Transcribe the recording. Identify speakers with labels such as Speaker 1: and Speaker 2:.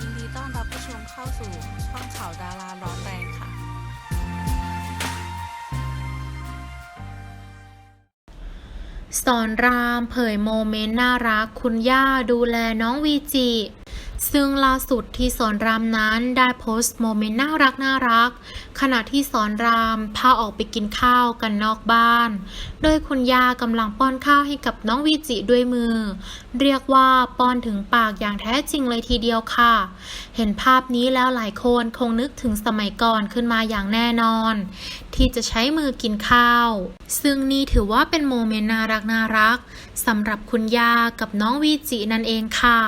Speaker 1: ยินดีต้อนรับผู้ชมเข้าสู่ช่องข่าวดาราร้อนแรงค่ะ
Speaker 2: สอนรามเผยโมเมนต์น่ารักคุณย่าดูแลน้องวีจิ ซึ่งล่าสุดที่สอนรามนั้นได้โพสต์โมเมนต์น่ารักน่ารัก ขณะที่สอนรามพาออกไปกินข้าวกันนอกบ้าน โดยคุณย่ากำลังป้อนข้าวให้กับน้องวีจิด้วยมือ เรียกว่าป้อนถึงปากอย่างแท้จริงเลยทีเดียวค่ะ เห็นภาพนี้แล้วหลายคนคงนึกถึงสมัยก่อนขึ้นมาอย่างแน่นอน ที่จะใช้มือกินข้าว ซึ่งนี่ถือว่าเป็นโมเมนต์น่ารักน่ารักสำหรับคุณย่ากับน้องวีจินั่นเองค่ะ